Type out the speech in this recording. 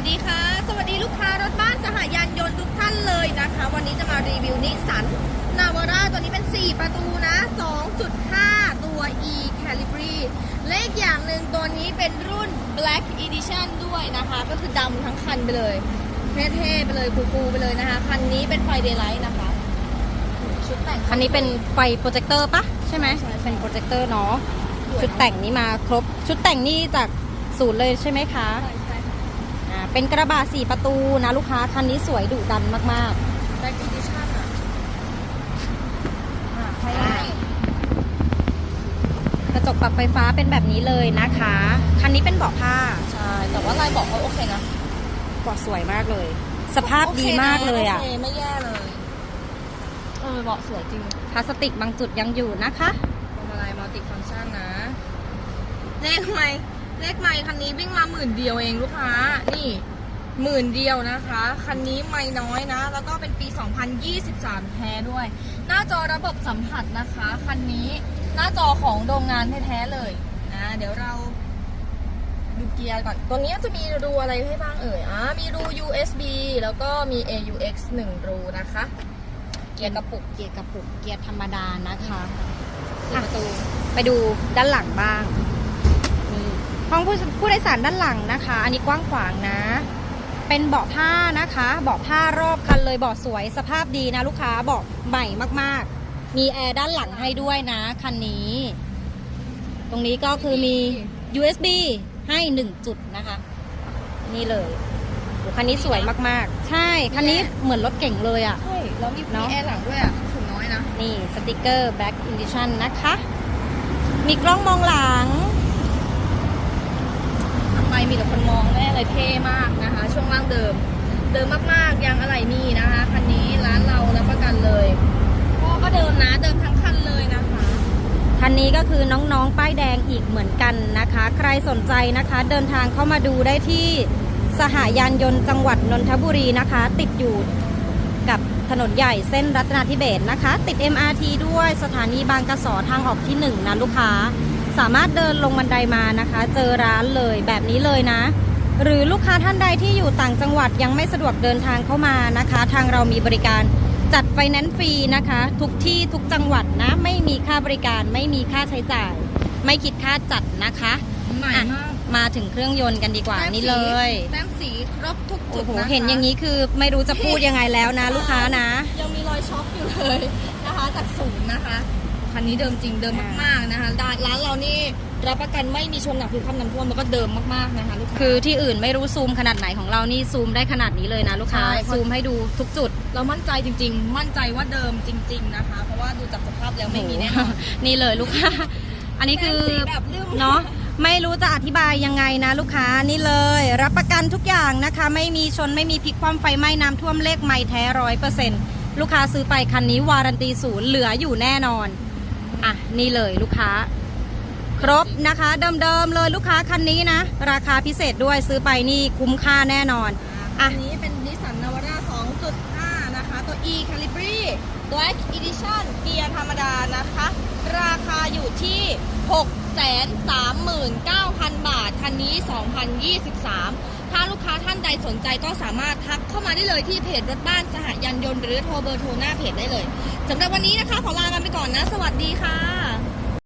วัสดีค่ะ สวัสดีลูกค้ารถบ้านสหยานยนต์ทุกท่านเลยนะคะ วันนี้จะมารีวิวนิสสันนาวาร่าตัวนี้เป็น 4 ประตูนะ 2.5 ตัว e calibri เลขอย่างหนึ่งตัวนี้เป็นรุ่น black edition ด้วยนะคะ ก็คือดำทั้งคันไปเลย เท่ๆไปเลยฟูๆไปเลยนะคะ คันนี้เป็นไฟเดย์ไลท์นะคะ ชุดแต่งอันนี้เป็นไฟโปรเจคเตอร์ปะใช่ไหมใช่ใช่เป็นโปรเจคเตอร์เนาะชุดแต่งนี้มาครบ ชุดแต่งนี่จากศูนย์เลยใช่ไหมคะใช่ใช่ค่ะอ่า เป็นกระบะสี่ประตูนะลูกค้าคันนี้สวยดุดันมาก black edition อะอ่าใช่ๆกระจกปรับไฟฟ้าเป็นแบบนี้เลยนะคะ คันนี้เป็นเบาะผ้า ใช่ แต่ว่าลายบอกเขาโอเคนะเบาะสวยมากเลย สภาพดีมากเลยอะโอเคไม่แย่เลย เออเบาะสวยจริง พลาสติกบางจุดยังอยู่นะคะพวงมาลัยมัลติฟังก์ชันนะเลขไม่ เลขไม่คันนี้วิ่งมาหมื่นเดียวเองลูกค้า นี่หมื่นเดียวนะคะ คันนี้ไม่น้อยนะ แล้วก็เป็นปี 2023 แท้ด้วย หน้าจอระบบสัมผัสนะคะ คันนี้หน้าจอของโรงงานแท้ๆเลยนะเดี๋ยวเราดูเกียร์ก่อนตัวนี้จะมีรูอะไรให้บ้างเอ่ย อ่า มีรู USB แล้วก็มี AUX 1 รูนะคะ เกียร์กระปุก เกียร์กระปุก เกียร์ธรรมดานะคะสี่ประตู ไปดูด้านหลังบ้างนี่ ห้องผู้ผู้โดยสารด้านหลังนะคะ อันนี้กว้างขวางนะ เป็นเบาะผ้านะคะ เบาะผ้ารอบคันเลยเบาะสวยสภาพดีนะลูกค้าเบาะใหม่มากๆ มีแอร์ด้านหลังให้ด้วยนะคันนี้ ตรงนี้ก็คือมี USB ให้หนึ่งจุดนะคะ นี่เลยโหคันนี้สวยมากๆ ใช่คันนี้เหมือนรถเก่งเลยอะ่ะ ใช่แล้วมีเนมีอะแอร์หลังด้วยอะถึงน้อยนะ นี่สติกเกอร์ Black Edition นะคะ มีกล้องมองหลังไป มีแต่คนมองแน่เลยเท่มากนะคะ ช่วงล่างเดิม เดิมมากๆยางอะไรมีนะคะคันนี้ร้านเรารับประกันเลยพ่อก็เดิมนะเดิมทั้งคันเลยนะคะคันนี้ก็คือน้องๆป้ายแดงอีกเหมือนกันนะคะ ใครสนใจนะคะ เดินทางเข้ามาดูได้ที่สหายานยนต์จังหวัดนนทบุรีนะคะ ติดอยู่กับถนนใหญ่เส้นรัตนาธิเบศนะคะ ติด MRT ด้วยสถานีบางกระสอทางออกที่ 1นะลูกค้า สามารถเดินลงบันไดมานะคะ เจอร้านเลยแบบนี้เลยนะ หรือลูกค้าท่านใดที่อยู่ต่างจังหวัดยังไม่สะดวกเดินทางเข้ามานะคะ ทางเรามีบริการจัดไฟแนนซ์ฟรีนะคะ ทุกที่ทุกจังหวัดนะ ไม่มีค่าบริการไม่มีค่าใช้จ่าย ไม่คิดค่าจัดนะคะใหม่อะมากมาถึงเครื่องยนต์กันดีกว่าแต้มนี่สีเลยแต้มสีครบทุกจุโอ้ดโหนะคะเห็นอย่างนี้คือไม่รู้จะพูดยังไงแล้วนะ ลูกค้านะ ยังมีรอยช็อปอยู่เลยนะคะ จากศูนย์นะคะ คันนี้เดิมจริงเดิมมากๆนะคะร้านร้านเรานี่รับประกันไม่มีชนหนักคือคำน้ำท่วมแล้วก็เดิมมากๆนะคะลูกค้าคือที่อื่นไม่รู้ซูมขนาดไหนของเรานี่ซูมได้ขนาดนี้เลยนะลูกค้าใช่ซูมให้ดูทุกจุด เรามั่นใจจริง ๆ มั่นใจว่าเดิมจริง ๆนะคะ เพราะว่าดูจากสภาพแล้วไม่มีแน่นอนนี่เลยลูกค้าอันนี้คือแต้มสีแบบลืมเนาะไม่รู้จะอธิบายยังไงนะลูกค้านี่เลย รับประกันทุกอย่างนะคะ ไม่มีชนไม่มีพลิกคว่ำไฟไหม้น้ำท่วมเลขไม่แท้ร้อยเปอร์เซ็นต์ลูกค้าซื้อไปคันนี้วารันตีศูนย์เหลืออยู่แน่นอน อะนี่เลยลูกค้า ครบนะคะเดิมๆเลยลูกค้าคันนี้นะ ราคาพิเศษด้วยซื้อไปนี่คุ้มค่าแน่นอนอันนี้เป็นนิสสันนาวาร่า2.5 นะคะ ตัว e calibri black edition เกียร์ธรรมดานะคะ ราคาอยู่ที่ 639,000 บาท คันนี้ 2023 ถ้าลูกค้าท่านใดสนใจก็สามารถทักเข้ามาได้เลยที่เพจรถบ้านสหยันยนต์หรือโทรเบอร์โทรหน้าเพจได้เลย สำหรับวันนี้นะคะขอลากันไปก่อนนะ สวัสดีค่ะ